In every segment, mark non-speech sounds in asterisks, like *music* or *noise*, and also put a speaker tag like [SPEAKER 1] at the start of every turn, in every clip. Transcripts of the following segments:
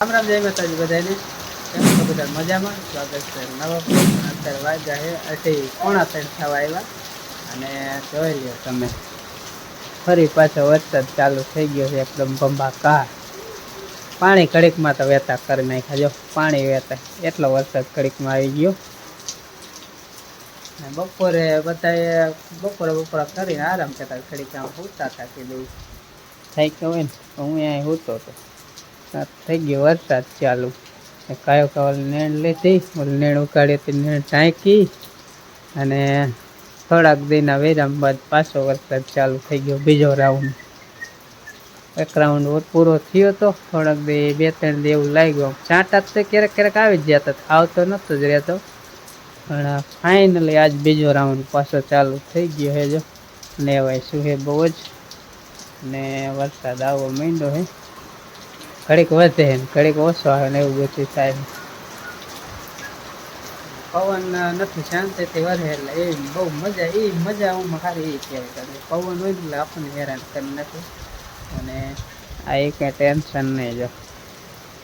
[SPEAKER 1] રામ રામ, જય માતાજી બધાને. બધા મજામાં? સ્વાગત છે નવા અત્યારે વાગ્યા છે અઢી, પોણા ત્રણ થવા આવ્યા. અને જોઈ લ્યો તમે. ફરી પાછો વરસાદ ચાલુ થઈ ગયો છે એકદમ ભંભાકાર. પાણી કડીકમાં તો વહેતા કરી નાખ્યા. જો, પાણી વેતા એટલો વરસાદ કડીકમાં આવી ગયો. બપોરે બધાએ બપોરે બપોરા કરીને આરામ કરતા ઘડીક હોતા હતા કીધું થઈ ગયો હોય ને હું અહીંયા હોતો હતો. થઈ ગયો, વરસાદ ચાલુ. કાયો કાવલ નેણ લીધી, ઓલું નેણ ઉકાળી હતી, નેણ ટાંકી અને થોડાક દિના વિરામ બાદ પાછો વરસાદ ચાલુ થઈ ગયો, બીજો રાઉન્ડ. એક રાઉન્ડ પૂરો થયો હતો થોડાક દી, બે ત્રણ દી એવું લાગ્યું. છાંટા તો ક્યારેક ક્યારેક આવી જ જતા આવતો નહોતો જ રહેતો. પણ ફાઇનલી આજ બીજો રાઉન્ડ પાછો ચાલુ થઈ ગયો હે જો. લેવાય શું છે બહુ જ. ને વરસાદ આવવો માંડ્યો છે. ઘડીક વધે ને ઓછો આવે ને એવું બધું થાય. પવન નથી શાંતિથી વધે એટલે એ બહુ મજા, એ મજા હું સારી એ કહેવાય પવન હોય એટલે આપણને હેરાન કરી નથી અને આ એ કંઈ ટેન્શન નહીં જો.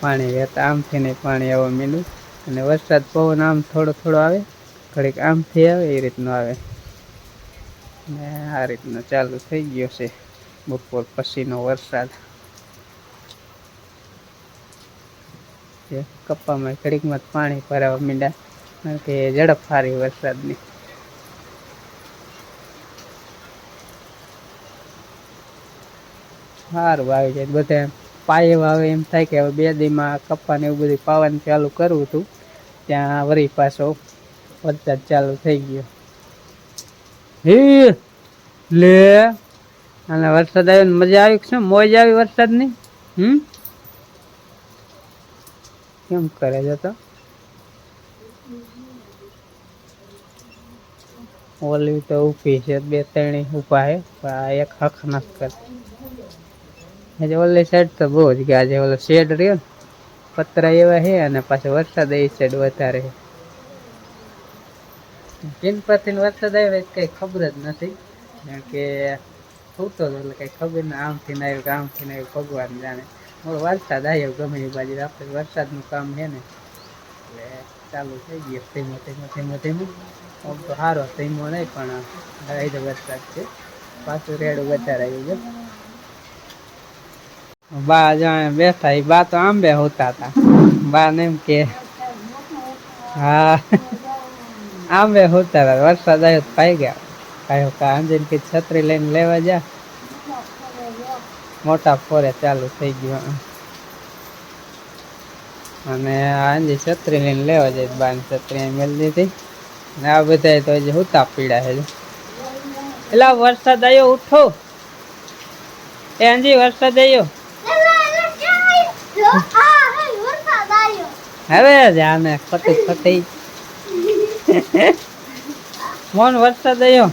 [SPEAKER 1] પાણી વહેતા આમથી નહીં પાણી આવવા મીંડું અને વરસાદ પવન આમ થોડો થોડો આવે, ઘડીક આમથી આવે, એ રીતનો આવે. ને આ રીતનો ચાલુ થઈ ગયો છે. બપોર પછીનો વરસાદ. છે. કપ્પામાં ઘડીકમાં પાણી ભરાવા મીંડા કારણ કે ઝડપ સારી વરસાદની. સારું આવી જાય. બધા પાયે વાવે એમ થાય કે હવે બે દીમાં કપ્પાને એવું બધું પાવાનું ચાલુ કરવું હતું. ત્યાં વરી પાછો વરસાદ ચાલુ થઈ ગયો. હે, લે. અને વરસાદ આવ્યો મજા આવી છે મોજ આવી વરસાદની? હમ? કેમ કરે છે તો? ઓલી તો ઊભી છે, બે ત્રણ ઊભા છે આ એક હક નખ કરે આજે ઓલી સાઈડ તો બહુ જ ગયા આજે ઓલો શેડ રહ્યો ને, પતરા એવા છે અને પાછો વરસાદ એ સાઈડ વધારે છે. પરથી વરસાદ આવ્યો કઈ ખબર જ નથી, કારણ કે સૂતો એટલે કઈ ખબર ના, આમથી ના આવ્યું કે આમથી ના આવ્યું, ભગવાન જાણે. વરસાદ આવ્યો ગમે એ બાજુ આપણે વરસાદનું કામ છે ને, એટલે ચાલુ થઈ ગયું. ધીમો ધીમો ધીમો ધીમો. આમ તો સારો ધીમો નહીં, પણ તો વરસાદ છે. પાછું રેડું વધારે આવી છે. બા જાણે બેઠા એ બા તો આંબે હોતા હતા બા ને એમ કે, હા, આંબે હોતા હતા વરસાદ આવ્યો પાઈ ગયા. કાયો કા કે છત્રી લઈને લેવા જા. મોટા ફોરે ચાલુ થઈ ગયું અને આંજી છત્રી લઈને લેવા જાય બાન છત્રી મેળ દીધી. ને આ બધા તો હજી હુતા પીડા છે એટલે વરસાદ આવ્યો ઉઠો. એ અંજી વરસાદ આવ્યો હવે જાને ખોટી ખોટી મોન વરસાદ આવ્યો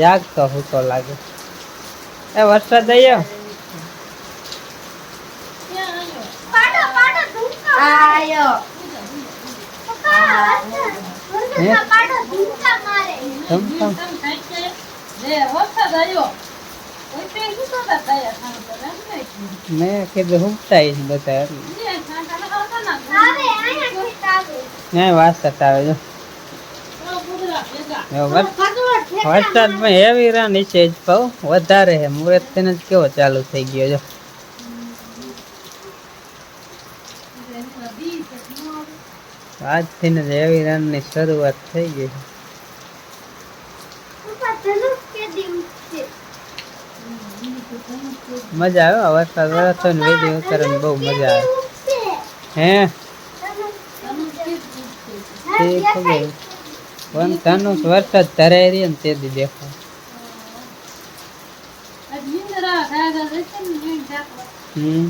[SPEAKER 1] જાગતો હુતો લાગે. એ વરસાદ આવ્યો તમ તમ મેં કીધું હુંકતા બધા. નહીં વાસત આવે. જો. જો વર- વરસાદમાં હેવી રા નીચે જ પાવ વધારે હે મુહૂર્ત તેને જ કેવો ચાલુ થઈ ગયો જો આજથી જ હેવી રનની શરૂઆત થઈ ગઈ છે. મજા આવે વરસાદ વરસતો ને વીડિયો ઉતરે બહુ મજા આવે. હે? ખબર વન ધનુષ વરસાદ ધરાઈ રહી ને તે દી દેખાય હમ.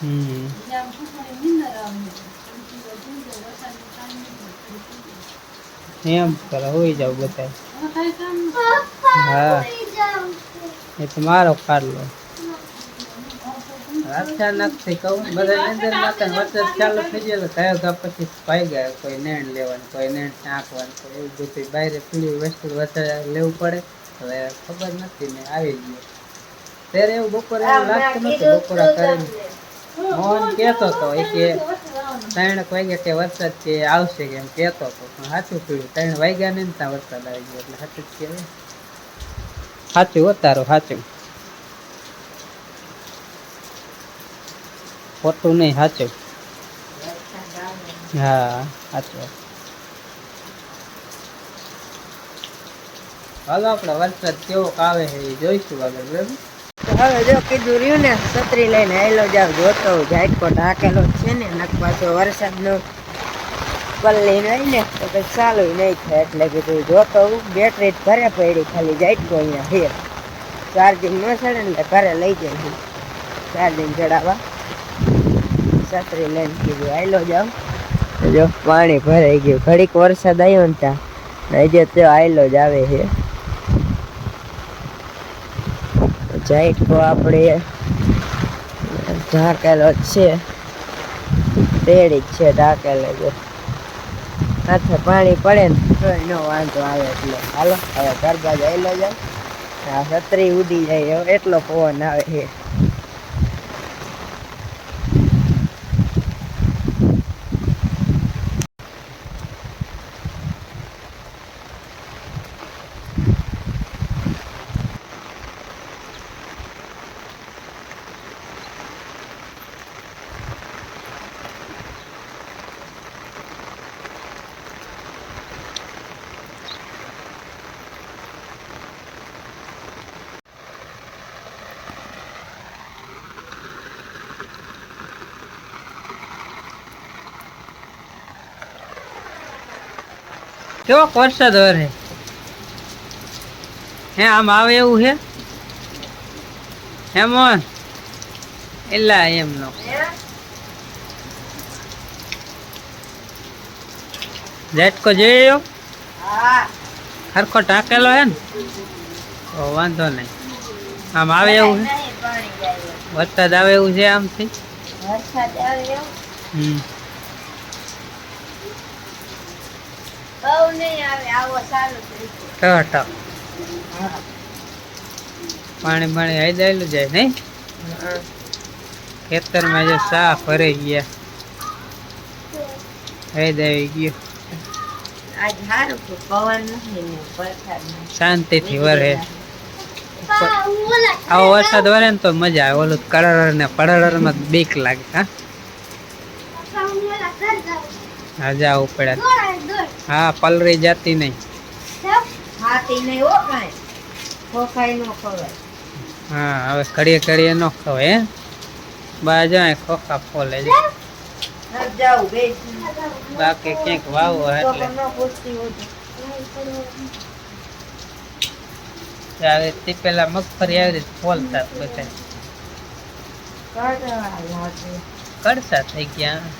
[SPEAKER 1] હમ. એમ કરો, હોઈ જાવ બધા હા. એ તો મારો કાઢલો અચાનકથી કહું. બધા અંદર માતા વચ્ચે ચાલુ થઈ ગયેલો કયો ઘા પછી પાઈ ગયા, કોઈ નેણ લેવાનું, કોઈ નેણ નાખવાનું કોઈ એવું બધું. બહાર પીળી વસ્તુ વધારે લેવું પડે. હવે ખબર નથી ને આવી ગયો. ત્યારે એવું બપોરે એવું લાગતું નથી બપોરા કરીને. મોહન કહેતો હતો એ કે ત્રણ વાગ્યા કે વરસાદ કે આવશે કે એમ કહેતો હતો, પણ સાચું પીળું ત્રણ વાગ્યા ને ત્યાં વરસાદ આવી ગયો એટલે સાચું જ કહેવાય. સાચું હો તારું, સાચું. ખોટું નહીં, સાચું. હા, સાચું હાલો આપણે વરસાદ કેવો આવે છે એ જોઈશું આગળ, બરાબર?
[SPEAKER 2] હવે જો કીધું રહ્યું ને, છત્રી લઈને આવેલો જાવ, જોતો. ઝાટકો ઢાકેલો છે ને નક પાછો વરસાદનો પલ્લી નહીં ને, તો કંઈ ચાલુ નહીં થાય. એટલે કીધું, જોતો બેટરી જ ઘરે પડી, ખાલી જાયકો અહીંયા હે ચાર્જિંગ ન ચડે ને ઘરે લઈ જાય ચાર્જિંગ ચડાવવા. છત્રી લઈને કીધું આવેલો જાવ. જો પાણી ભરાઈ ગયું. ઘડીક વરસાદ આવ્યો ને ત્યાં હજી તો આવેલો જ આવે છે. જાઈટકો આપણે ઢાકેલો છે. રેડી છે ઢાકેલો છે હાથે પાણી પડે ને તોય એનો વાંધો આવે એટલે. હાલો, હવે ગરબા જઈલો જાય આ છત્રી ઉડી જાય એટલો પવન આવે છે.
[SPEAKER 1] કેવો વરસાદ વરે? હે આમ આવે એવું છે હે મોહન? એલા એમ નો. ઝટકો જોયો
[SPEAKER 2] હા
[SPEAKER 1] ખરખો ટાંકેલો હે ને? તો વાંધો નહીં. આમ આવે એવું છે વરસાદ આવે એવું છે આમથી?
[SPEAKER 2] વરસાદ આવે એવું?
[SPEAKER 1] હમ.
[SPEAKER 2] બહુ નહીં આવે આવો સારું થઈ
[SPEAKER 1] પાણી પાણી આવી દેલું જાય નહીં? ખેતરમાં જે સા ફરે ગયા. આવી દેવી ગયો
[SPEAKER 2] શાંતિ.
[SPEAKER 1] શાંતિથી વરે. આવો વરસાદ વરે ને તો મજા આવે. ઓલું કરર ને પડરમાં બીક લાગે હા? હા જા પડે. હા પલરી જાતી નહીં.
[SPEAKER 2] હાથી નહીં હો કાંઈ. ખોખાઈ નો ખવાય.
[SPEAKER 1] હા હવે કડીએ કડીએ નો ખવાય હે? બા જાય ખોખા ફોલે
[SPEAKER 2] જ
[SPEAKER 1] બાકી ક્યાંક વાવો એટલે. આવે તે પેલા મગફળી આવી રીતે ફોલતા બધા. કડસા થઈ ગયા.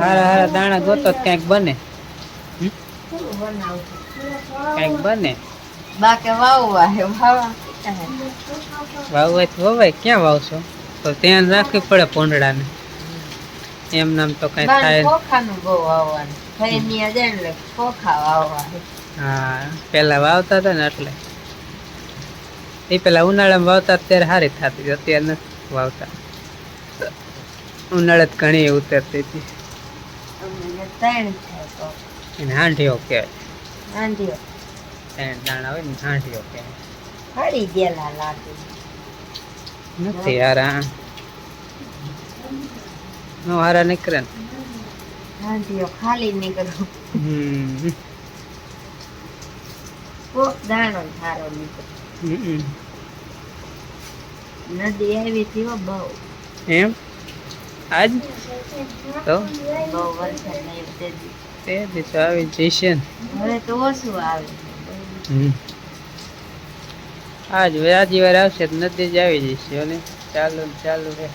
[SPEAKER 1] હારા હારા દાણા ગોતો ક્યાંક બને. ક્યાંક બને.
[SPEAKER 2] બાકે વાવવા હે વાવા
[SPEAKER 1] વાવવાય તો વવાય ક્યાં વાવશો? તો ધ્યાન રાખવી પડે પોંડડાને એમ નામ તો કઈ થાય.
[SPEAKER 2] ખોખાનું બહુ વાવવાનું. થઈ જાય ને ખોખા વાવવા હા.
[SPEAKER 1] પેલા વાવતા હતા ને એટલે. એ પેલા ઉનાળામાં વાવતા ત્યારે સારી થતી અત્યારે નથી વાવતા. ઉનાળે જ ઘણી ઉતરતી હતી.
[SPEAKER 2] અમને
[SPEAKER 1] કે હાંઢીઓ દાણા હોય ને હાંઢીઓ કહેવાય.
[SPEAKER 2] ફરી ગયેલા લાગે.
[SPEAKER 1] નથી આ નો હારા નીકળે ને.
[SPEAKER 2] ખાલી નીકળો.
[SPEAKER 1] હમ.
[SPEAKER 2] કોક દાણો સારો નીકળો. નદી આવી હતી બહુ.
[SPEAKER 1] એમ? આજ? તો?
[SPEAKER 2] તે દી.
[SPEAKER 1] તે આવી જશે
[SPEAKER 2] હવે તો ઓછું આવે.
[SPEAKER 1] આજ વ્યાજી વાર આવશે તો નદી જ આવી જશે ચાલુ ને ચાલુ છે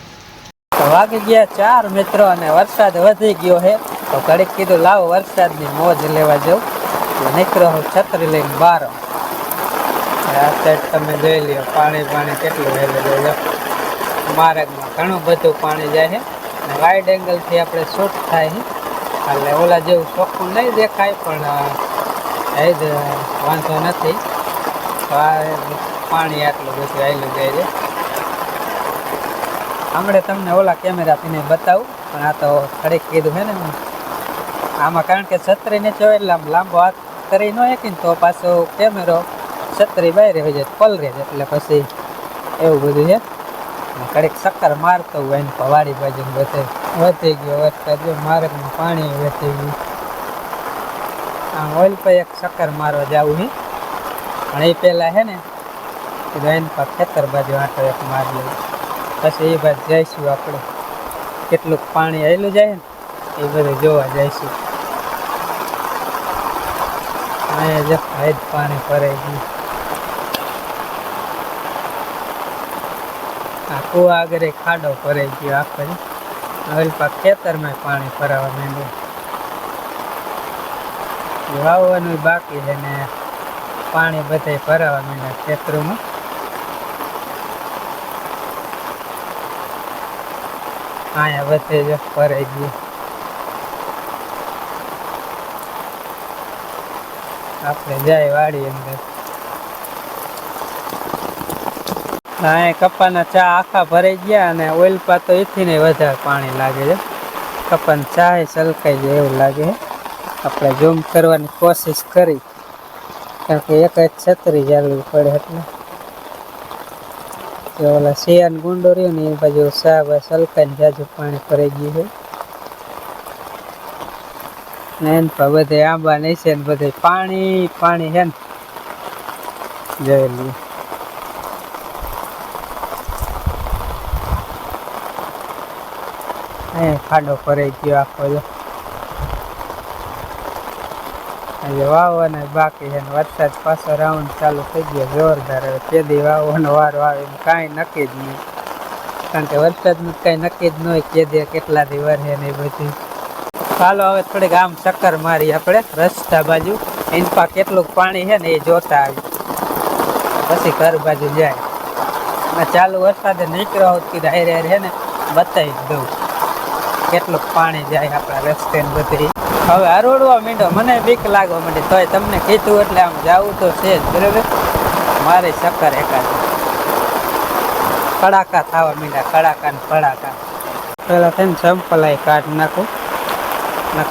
[SPEAKER 1] તો વાગી ગયા ચાર મિત્રો અને વરસાદ વધી ગયો હે તો ઘડીક કીધું લાવો વરસાદની મોજ લેવા જવું નીકળો હું છત્રી લઈને બહાર આ સાઈડ તમે જોઈ લ્યો પાણી પાણી કેટલું વહેલું જોઈ લો માર્ગમાં ઘણું બધું પાણી જાય છે. વાઇડ એંગલથી આપણે શૂટ થાય. એટલે ઓલા જેવું ચોખ્ખું નહીં દેખાય, પણ એ જ વાંધો નથી. પાણી આટલું બધું આવેલું જાય છે હમણાં તમને ઓલા કેમેરાથી બતાવું, પણ આ તો ઘડીક કીધું હે ને આમાં કારણ કે છત્રી નીચે હોય એટલે આમ લાંબો હાથ કરી ન હેકીને તો પાછો કેમેરો છત્રી બહાર હોય જાય પલરે છે, એટલે પછી એવું બધું છે. ઘડીક ચક્કર મારતો હોય ને વાડી બાજુ વધે વધી ગયો વરસાદ જો માર્ગમાં પાણી વધી ગયું. આમ ઓઇલ પર એક ચક્કર મારવા જવું છે પણ એ પહેલાં છે ને એન પર ખેતર બાજુ આટો એક મારી લઈએ પછી એ બાજુ જઈશું આપણે. કેટલુંક પાણી આવેલું જાય ને, એ બધું જોવા જઈશું. અહીંયા જ પાણી ભરાઈ ગયું. કુવા આગળ ખાડો ભરાઈ ગયો આખરી. હવે પાક ખેતરમાં પાણી ભરાવા માંડ્યું. વાવવાનું બાકી છે ને પાણી બધે ભરાવા માંડ્યા ખેતરોમાં. અહીંયા બધે જ ભરાઈ ગયું. આપણે જાય વાડી અંદર. અહીંયા કપાના ચા આખા ભરાઈ ગયા અને ઓઇલ પાતો એથી ને વધારે પાણી લાગે છે. કપાન ચા એ સલકાઈ જાય એવું લાગે આપણે ઝૂમ કરવાની કોશિશ કરી. કારણ કે એક જ છત્રી જાળવી પડે એટલે. ઓલા શિયાન ગુંડો રહ્યો ને એ બાજુ ચા બસ સલકાઈને જાજુ પાણી ભરાઈ ગયું છે. ને એન પણ બધે આંબા નહીં છે ને બધે પાણી પાણી છે ને. જોયેલું અહીંયા ખાડો ભરાઈ ગયો આખો જો. આજે વાવવાના બાકી છે ને વરસાદ પાછો રાઉન્ડ ચાલુ થઈ ગયો, જોરદાર હવે. કેદી વાવવાનો વારો આવે કાંઈ નક્કી જ નહીં. કારણ કે વરસાદનું કાંઈ નક્કી જ ન હોય કેદી કેટલા દી વરસે ને એ બધું. ચાલો હવે થોડીક આમ ચક્કર મારી આપણે. રસ્તા બાજુ. એની પા કેટલું પાણી છે ને એ જોતા આવી પછી ઘર બાજુ જાય. ચાલુ વરસાદે નીકળ્યો કે ડાયરે છે ને બતાવી દઉં. કેટલું પાણી જાય આપણા રસ્તે બધી. હવે હરોડવા મીંડો, મને બીક લાગવા માંડી. તોય તમને કીધું એટલે આમ જાવું તો છે જ, બરાબર? મારે ચક્કર એકાદ. કડાકા થવા માંડ્યા, કડાકા ને ફડાકા પેલા થઈને ચંપલ કાઢ નાખું.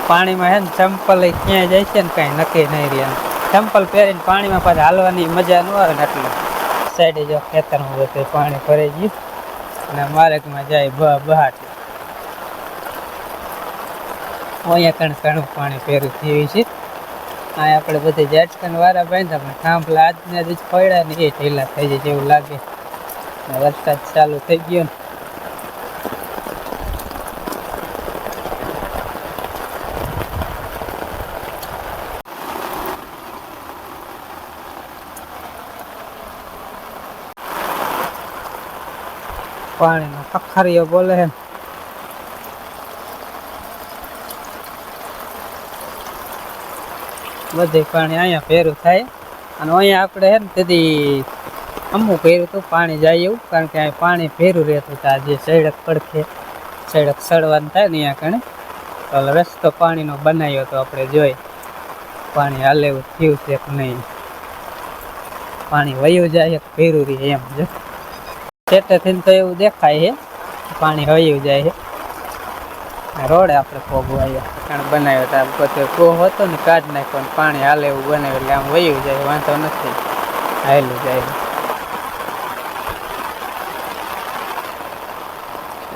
[SPEAKER 1] પાણીમાં હે ને ચંપલ ક્યાંય જાય છે ને કાંઈ નક્કી નહીં રહ્યા ચંપલ પહેરીને પાણીમાં પાછા હાલવાની મજા ન આવે ને એટલે. સાઈડે જો ખેતરમાં બધું પાણી ભરાઈ ગયું. અને માર્ગમાં જાય બહાટ અહીંયા કણ ઘણું પાણી ફેરું થયું છે. આ આપણે બધે જાટકન વાળા બાંધ્યા, પણ થાંભલા આજના જ પડ્યા ને એ ઢીલા થઈ જાય જેવું લાગે. વરસાદ ચાલુ થઈ ગયો ને. પાણીનો પખારીઓ બોલે છે ને. બધે પાણી અહીંયા ભેરું થાય. અને અહીંયા આપણે હે ને તેથી અમુક ભેરું હતું પાણી જાય એવું, કારણ કે અહીંયા પાણી ભેરું રહેતું હતું આ જે સડક પડખે સડક સડવાનું થાય ને અહીંયા કણે તો રસ્તો પાણીનો બનાવ્યો તો આપણે જોઈ. પાણી હાલે એવું થયું છે કે નહીં? પાણી વયું જાય ભેરું રહે એમ જો. ખેતરથી તો એવું દેખાય છે. પાણી વયું જાય છે. રોડે આપણે પોગવા આવ્યા કારણ બનાવ્યો હતા પોતે કોહ હતો ને કાઢ નાખ્યો ને પાણી હાલે એવું બનાવ્યું એટલે આમ વયું જાય, વાંધો નથી. હાલું જાય.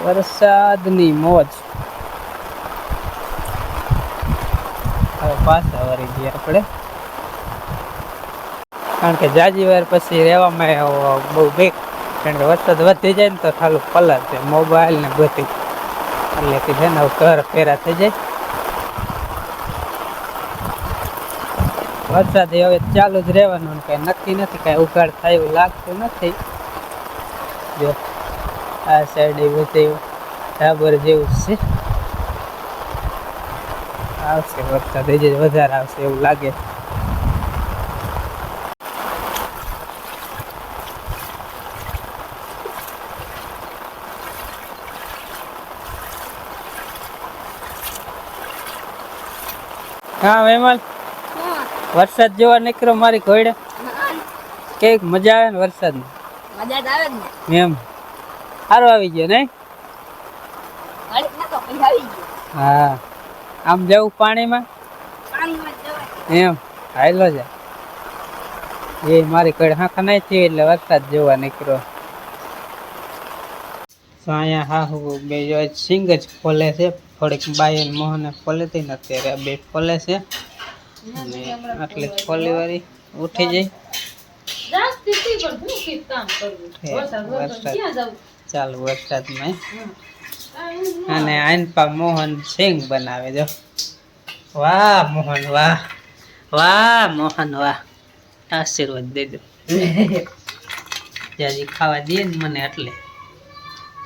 [SPEAKER 1] વરસાદની મોજ. હવે પાછા વળી ગયા આપણે. કારણ કે જાજી વાર પછી રહેવામાં બહુ બેક કારણ કે વરસાદ વધી જાય ને તો ખાલી પલર છે, મોબાઈલ ને બધું. એટલે કે છે ને ઘર ફેરા થઈ જાય. વરસાદ હવે ચાલુ જ રહેવાનું કઈ નક્કી નથી, કઈ ઉઘાડ થાય એવું લાગતું નથી. જો, આ સાઈડ એ બધું ઢાબર જેવું છે. આવશે વરસાદ, હજી વધારે આવશે એવું લાગે. હા વેમલ. વરસાદ જોવા નીકળો મારી ઘોડે. કેક મજા આવે ને વરસાદની.
[SPEAKER 2] મજા આવે ને.
[SPEAKER 1] એમ. સારું આવી ગયો નહીં? હા. આમ જવું પાણીમાં? એમ. હાલો જા. એ મારી કઈ હાંખા નહીં થયું એટલે વરસાદ જોવા નીકળ્યો તો અહીંયા હા હું બે સિંગ જ ફોલે છે. થોડીક બાઈ અને મોહને ફોલે હતી ને અત્યારે બે ફોલે છે. અને આટલી ફોલી વાળી ઉઠી જાય વરસાદ. ચાલુ વરસાદમાં. અને આઈન પા મોહન સિંગ બનાવે જો. વાહ મોહન વાહ. વાહ મોહન વાહ. આશીર્વાદ દેજો. *laughs* જાજી ખાવા દે ને મને એટલે.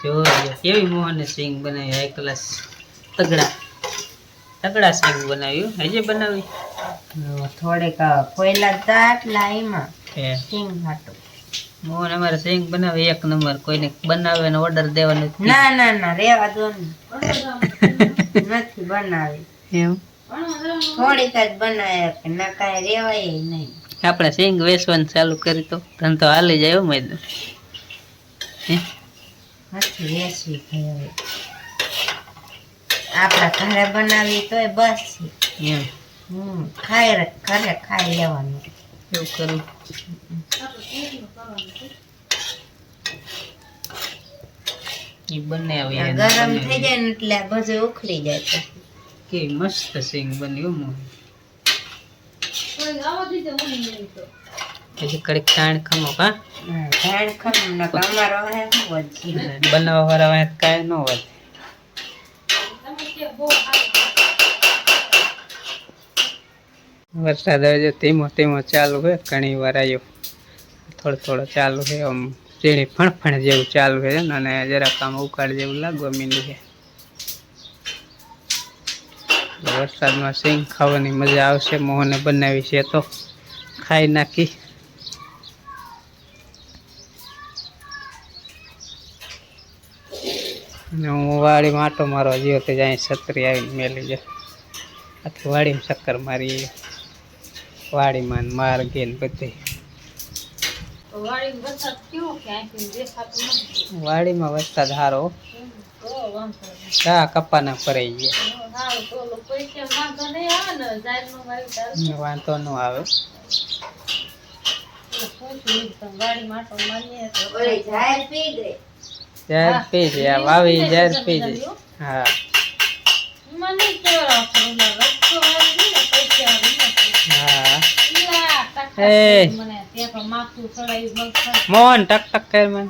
[SPEAKER 1] જો કેવી મોહને સિંગ બનાવી? હાઈ ક્લાસ તગડા. તગડા સિંગ બનાવ્યું? હજી બનાવી?
[SPEAKER 2] થોડેક કોયલા તાટલા એમાં
[SPEAKER 1] સ્વિંગ
[SPEAKER 2] સિંગ હાટું.
[SPEAKER 1] મોહન અમારે સિંગ બનાવે એક નંબર. કોઈને બનાવે ને ઓર્ડર દેવાનો
[SPEAKER 2] ના ના ના રેવા દો નથી બનાવી.
[SPEAKER 1] એમ?
[SPEAKER 2] થોડીક જ બનાવ્યા કે ના કાંઈ રેવાય નહીં.
[SPEAKER 1] આપણે સિંગ વેસવાનું ચાલુ કરી તો. ધંધો હાલી જાય એવું મેં હે?
[SPEAKER 2] નથી બેસી ખાઈ આપણા ઘરે બનાવી તોય બસ છે.
[SPEAKER 1] એમ.
[SPEAKER 2] હમ ખાઈ રે- ઘરે ખાઈ લેવાનું.
[SPEAKER 1] એવું કરું. ઈ બંને આવી
[SPEAKER 2] આ ગરમ થઈ જાય ને એટલે આ બધું ઉખડી જાય
[SPEAKER 1] કે મસ્ત સિંગ બન્યું મોહન. પછી કડીક તાણ ખમો કા
[SPEAKER 2] ધાણ ખમ ને અમારો હે
[SPEAKER 1] વાળા વાંહે કાંઈ ન હોય. વરસાદ હવે જો ધીમો ધીમો ચાલુ છે ઘણી વાર આવ્યો થોડો થોડો ચાલુ છે આમ ઝીણી ફણફણ જેવું ચાલુ છે અને જરાક આમ ઉકાળ જેવું લાગવા મીંડું છે. વરસાદમાં સિંગ ખાવાની મજા આવશે મોહને બનાવી છે તો. ખાઈ નાખી. હું વાડીમાં આટો મારવા ગયો તો જાય છત્રી આવીને મેલી જાય આથી વાડીમાં ચક્કર મારી વાડીમાં માર માર્ગે બધી. વાડીમાં વરસાદ સારો હા કપાના ફરાઈ ગયા. વાંધો ન આવે.
[SPEAKER 2] જાહેર પી ગઈ
[SPEAKER 1] જાહેર પી છે આ વાવી જાહેર પી છે હા. મોહન ટક ટક કર મને.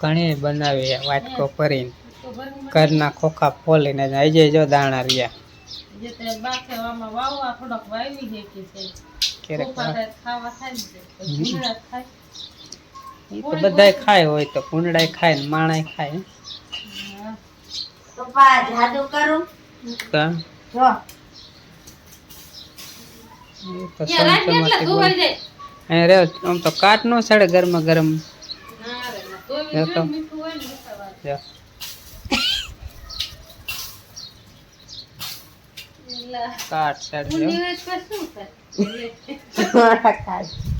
[SPEAKER 1] ઘણી બનાવી વાટકો કરીને ઘરના ખોખા ફોલીને આજે જો દાણા રહ્યા. ક્યારેક તો બધાય ખાય હોય તો કુંડળાય ખાય ને માણાય ખાય.
[SPEAKER 2] પપ્પા જાદુ કરું?
[SPEAKER 1] કા?
[SPEAKER 2] જો.
[SPEAKER 1] આમ તો કાટ નો સડે ગરમ ગરમ. કાટ સડે જો. *laughs*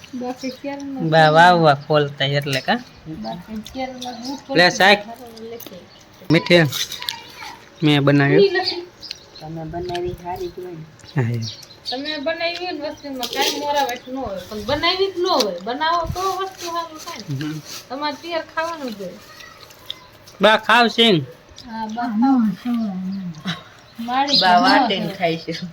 [SPEAKER 1] બા વાવવા ફોલતા એટલે કા? લે સાહેબ મીઠે. મેં બનાવ્યું.
[SPEAKER 2] તમે બનાવી સારી જ
[SPEAKER 1] હા,
[SPEAKER 3] તમે બનાવી હોય ને વસ્તુમાં કાંઈ મોરાવટ ન હોય. પણ બનાવી જ ન હોય. બનાવો તો વસ્તુ સારું થાય તમારે તૈયાર ખાવાનું
[SPEAKER 1] બા ખાવ સિંગ
[SPEAKER 3] હા બા ખાવ.
[SPEAKER 2] બા વાટીને ખાઈશું